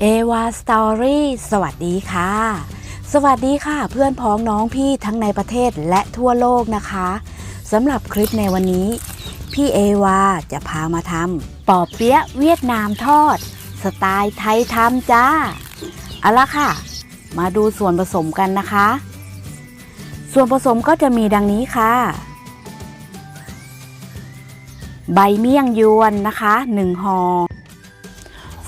เอวาสตอรี่สวัสดีค่ะ สวัสดีค่ะเพื่อนพ้องน้องพี่ทั้งในประเทศและทั่วโลกนะคะสำหรับคลิปในวันนี้ พี่เอวาจะพามาทำปอเปี๊ยะเวียดนามทอด สไตล์ไทยทำจ้าเอาละค่ะ มาดูส่วนผสมกันนะคะ ส่วนผสมก็จะมีดังนี้ค่ะ ใบเมี่ยงยวนนะคะ1ห่อ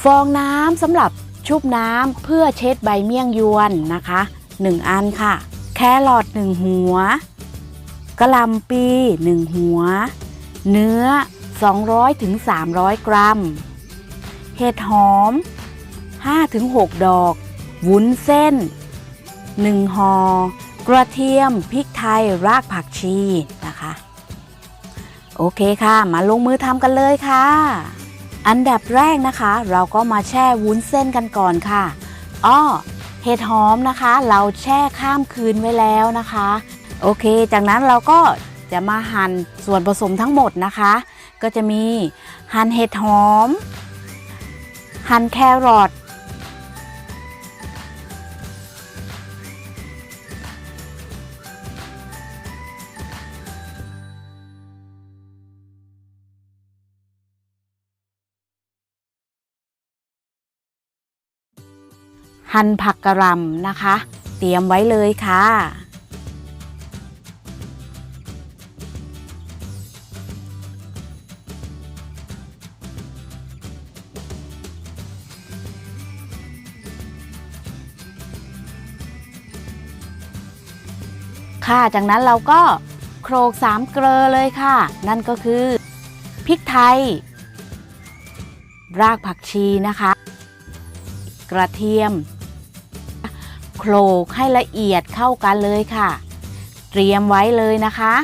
ฟองน้ำสำหรับชุบน้ำเพื่อเช็ดใบเมี่ยงยวนนะคะ 1 อันค่ะ แครอท1หัวกระลำปี1หัว เนื้อ 200ถึง300กรัม เห็ดหอม5ถึง6ดอก วุ้นเส้น 1ห่อกระเทียมพริกไทยรากผักชีนะคะ โอเคค่ะ มาลงมือทำกันเลยค่ะ อันดับแรกนะคะ เราก็มาแช่วุ้นเส้นกันก่อนค่ะอ้อเห็ดหอมนะคะ เราแช่ข้ามคืนไว้แล้วนะคะ โอเค จากนั้นเราก็จะมาหั่นส่วนผสมทั้งหมดนะคะ ก็จะมีหั่นเห็ดหอม หั่นแครอท หั่นผักกระหล่ำนะคะ เตรียมไว้เลยค่ะค่ะจากนั้นเราก็โขลกสามเกลอเลยค่ะ นั่นก็คือพริกไทย รากผักชีนะคะ กระเทียม โขลกให้ละเอียดเข้ากันเลยค่ะ เตรียมไว้เลยนะคะ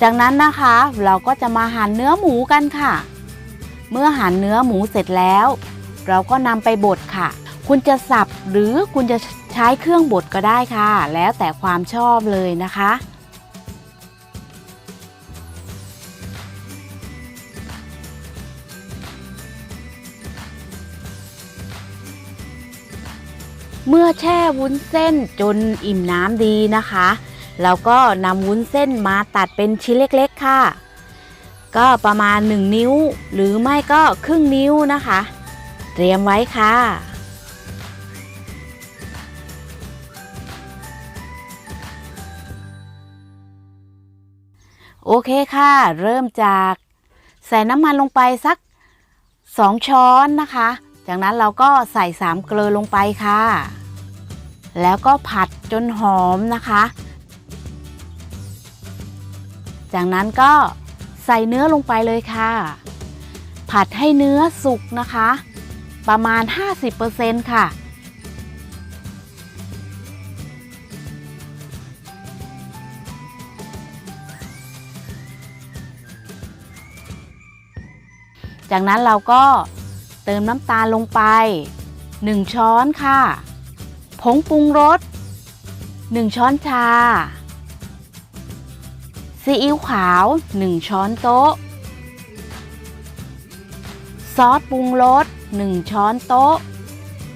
จากนั้นนะคะเราก็จะมาหั่นเนื้อหมูกันค่ะ เมื่อหั่นเนื้อหมูเสร็จแล้ว เราก็นำไปบดค่ะ คุณจะสับหรือคุณจะใช้เครื่องบดก็ได้ค่ะ แล้วแต่ความชอบเลยนะคะ เมื่อแช่วุ้นเส้นจนอิ่มน้ำดีนะคะเราก็นำวุ้นเส้นมาตัดเป็นชิ้นเล็กๆค่ะ ก็ประมาณ 1 นิ้ว หรือไม่ก็ครึ่งนิ้วนะคะ เตรียมไว้ค่ะ โอเคค่ะ เริ่มจาก ใส่น้ำมันลงไปสัก 2 ช้อนนะคะ จากนั้นเราก็ใส่สามเกลือลงไปค่ะ แล้วก็ผัดจนหอมนะคะ จากนั้นก็ใส่เนื้อลงไปเลยค่ะ ผัดให้เนื้อสุกนะคะ ประมาณ 50%ค่ะ จากนั้นเราก็ เติมน้ำตาลลงไป 1 ช้อนค่ะ ผงปรุงรส 1 ช้อนชา ซีอิ๊วขาว 1 ช้อนโต๊ะ ซอสปรุงรส 1 ช้อนโต๊ะ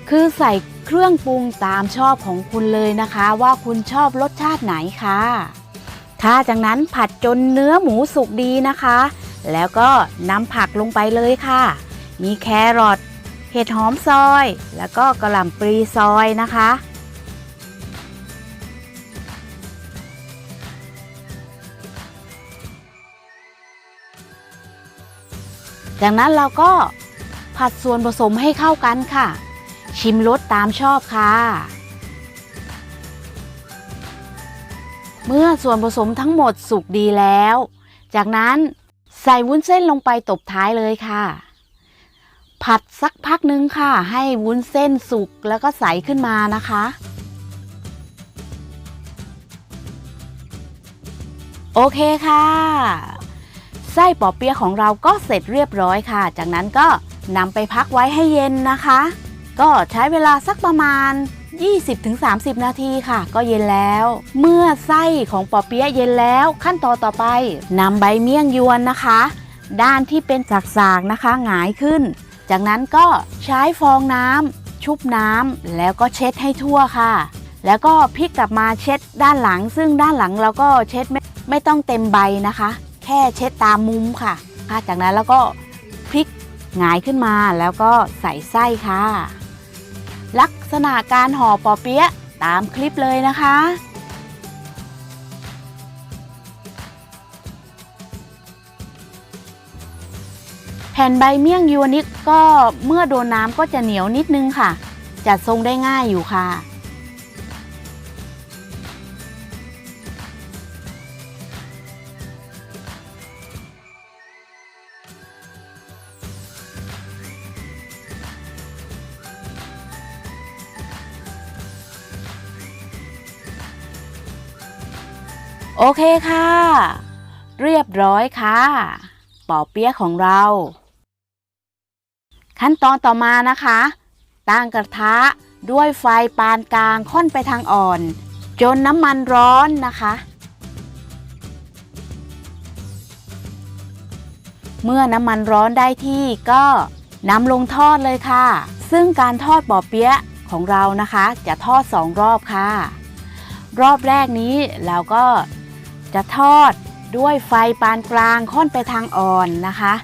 คือใส่เครื่องปรุงตามชอบของคุณเลยนะคะ ว่าคุณชอบรสชาติไหนค่ะค่ะจากนั้นผัดจนเนื้อหมูสุกดีนะคะ แล้วก็นำผักลงไปเลยค่ะ มีแครอทเห็ดหอมซอย แล้วก็กระหล่ำปลีซอยนะคะ จากนั้นเราก็ผัดส่วนผสมให้เข้ากันค่ะ ชิมรสตามชอบค่ะ เมื่อส่วนผสมทั้งหมดสุกดีแล้ว จากนั้นใส่วุ้นเส้นลงไปตบท้ายเลยค่ะ ผัดสักพักนึงค่ะ ให้วุ้นเส้นสุกแล้วก็ใสขึ้นมานะคะ โอเคค่ะไส้ปอเปี๊ยะของเราก็เสร็จเรียบร้อยค่ะ จากนั้นก็นำไปพักไว้ให้เย็นนะคะ ก็ใช้เวลาสักประมาณ 20-30 นาทีค่ะ ก็เย็นแล้ว เมื่อไส้ของปอเปี๊ยะเย็นแล้วขั้นตอนต่อไปนำใบเมี่ยงยวนนะคะ ด้านที่เป็นสากๆนะคะหงายขึ้น จากนั้นก็ใช้ฟองน้ำชุบน้ำแล้วก็เช็ดให้ทั่วค่ะ แล้วก็พลิกกลับมาเช็ดด้านหลัง ซึ่งด้านหลังเราก็เช็ดไม่ไม่ต้องเต็มใบนะคะ แค่เช็ดตามมุมค่ะค่ะจากนั้นแล้วก็พลิกหงายขึ้นมาแล้วก็ใส่ไส้ค่ะ ลักษณะการห่อปอเปี๊ยะตามคลิปเลยนะคะ แผ่นใบเมี่ยงยวนนี้ก็เมื่อโดนน้ำก็จะเหนียวนิดนึงค่ะ จัดทรงได้ง่ายอยู่ค่ะ โอเคค่ะ เรียบร้อยค่ะ ปอเปี๊ยะของเรา ขั้นตอนต่อมานะคะ ตั้งกระทะด้วยไฟปานกลางค่อนไปทางอ่อน จนน้ำมันร้อนนะคะ เมื่อน้ำมันร้อนได้ที่ก็นำลงทอดเลยค่ะ ซึ่งการทอดปอเปี๊ยะของเรานะคะ จะทอดสองรอบค่ะ รอบแรกนี้เราก็จะทอดด้วยไฟปานกลางค่อนไปทางอ่อนนะคะ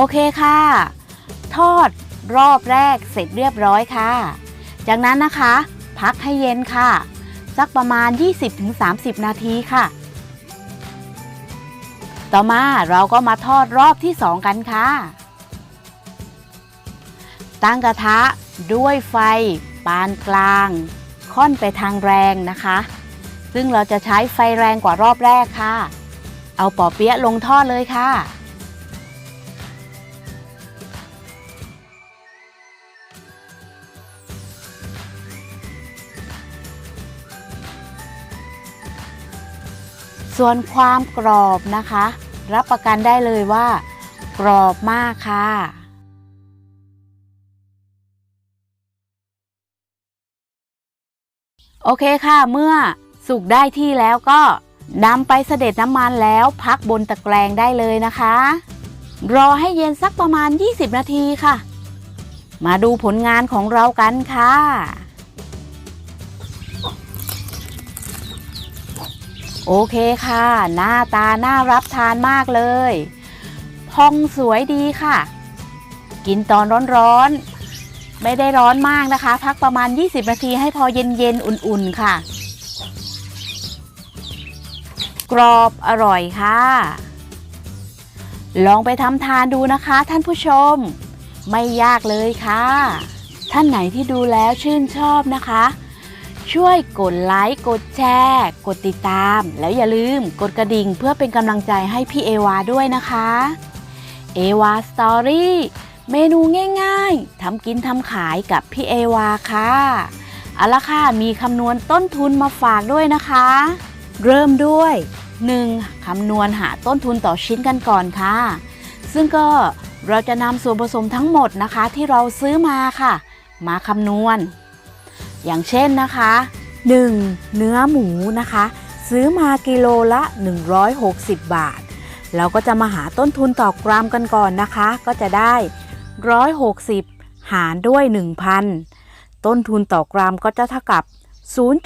โอเคค่ะ ทอดรอบแรกเสร็จเรียบร้อยค่ะ จากนั้นนะคะ พักให้เย็นค่ะ สักประมาณ 20-30 นาทีค่ะ ต่อมาเราก็มาทอดรอบที่ 2 กันค่ะ ตั้งกระทะด้วยไฟ ปานกลาง ค่อนไปทางแรงนะคะ ซึ่งเราจะใช้ไฟแรงกว่ารอบแรกค่ะ เอาปอเปี๊ยะลงทอดเลยค่ะ ส่วนความกรอบนะคะ รับประกันได้เลยว่า กรอบมากค่ะ โอเคค่ะเมื่อสุกได้ที่แล้วก็นำไปเสด็จน้ำมันแล้วพักบนตะแกรงได้เลยนะคะ รอให้เย็นสักประมาณ 20 นาทีค่ะ มาดูผลงานของเรากันค่ะ โอเคค่ะ หน้าตาน่ารับทานมากเลย พองสวยดีค่ะ กินตอนร้อนๆ ไม่ได้ร้อนมากนะคะ พักประมาณ 20 นาทีให้พอเย็นๆ อุ่นๆ ค่ะ กรอบอร่อยค่ะ ลองไปทำทานดูนะคะท่านผู้ชม ไม่ยากเลยค่ะ ท่านไหนที่ดูแล้วชื่นชอบนะคะ ช่วยกดไลค์ กดแชร์ กดติดตาม แล้วอย่าลืมกดกระดิ่งเพื่อเป็นกำลังใจให้พี่เอวาด้วยนะคะ เอวาสตอรี่เมนูง่ายๆทำกินทำขายกับพี่เอวาค่ะเอาละค่ะ มีคำนวณต้นทุนมาฝากด้วยนะคะ เริ่มด้วย 1. คำนวณหาต้นทุนต่อชิ้นกันก่อนค่ะ ซึ่งก็เราจะนำส่วนผสมทั้งหมดนะคะที่เราซื้อมาค่ะ มาคำนวณ อย่างเช่นนะคะ 1. เนื้อหมูนะคะ ซื้อมากิโลละ 160 บาท เราก็จะมาหาต้นทุนต่อกรัมกันก่อนนะคะ ก็จะได้ 160 หารด้วย 1,000 ต้นทุนต่อกรัมก็จะเท่ากับ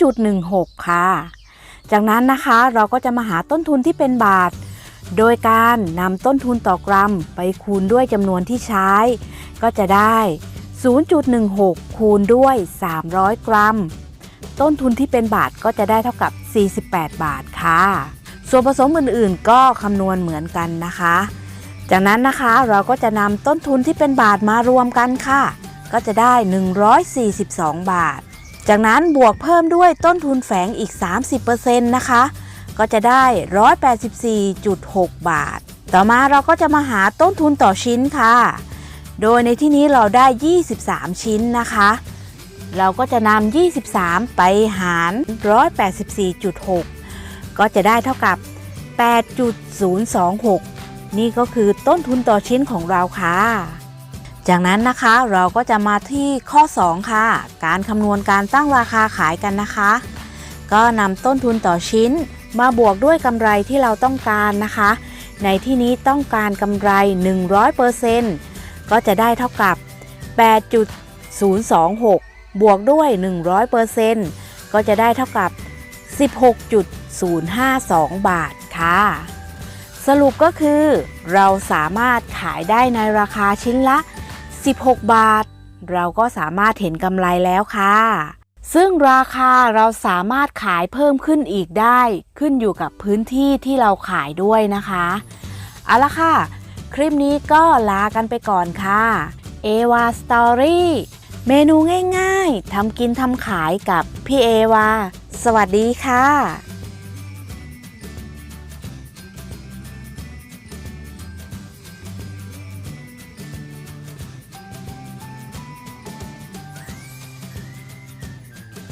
0.16 ค่ะ จากนั้นนะคะเราก็จะมาหาต้นทุนที่เป็นบาท โดยการนำต้นทุนต่อกรัมไปคูณด้วยจำนวนที่ใช้ ก็จะได้ 0.16 คูณด้วย 300 กรัม ต้นทุนที่เป็นบาทก็จะได้เท่ากับ 48 บาทค่ะ ส่วนผสมอื่นๆ ก็คำนวณเหมือนกันนะคะ จากนั้นนะคะเราก็จะนำต้นทุนที่เป็นบาทมารวมกันค่ะ ก็จะได้ 142 บาท จากนั้นบวกเพิ่มด้วยต้นทุนแฝงอีก 30%นะคะ ก็จะได้ 184.6 บาท ต่อมาเราก็จะมาหาต้นทุนต่อชิ้นค่ะ โดยในที่นี้เราได้ 23 ชิ้นนะคะ เราก็จะนำ 23 ไปหาร 184.6 ก็จะได้เท่ากับ 8.026 นี่ก็คือต้นทุนต่อชิ้นของเราค่ะ จากนั้นนะคะเราก็จะมาที่ข้อ 2 ค่ะ การคำนวณการตั้งราคาขายกันนะคะ ก็นำต้นทุนต่อชิ้น มาบวกด้วยกำไรที่เราต้องการนะคะ ในที่นี้ต้องการกำไร 100% ก็จะได้เท่ากับ 8.026 บวกด้วย 100%ก็จะได้เท่ากับ 16.052 บาทค่ะ สรุปก็คือ เราสามารถขายได้ในราคาชิ้นละ 16 บาท เราก็สามารถเห็นกำไรแล้วค่ะซึ่งราคาเราสามารถขายเพิ่มขึ้นอีกได้ ขึ้นอยู่กับพื้นที่ที่เราขายด้วยนะคะ เอาละค่ะ คลิปนี้ก็ลากันไปก่อนค่ะเอวาสตอรี่เมนูง่ายๆทำกินทำขายกับพี่เอวา สวัสดีค่ะ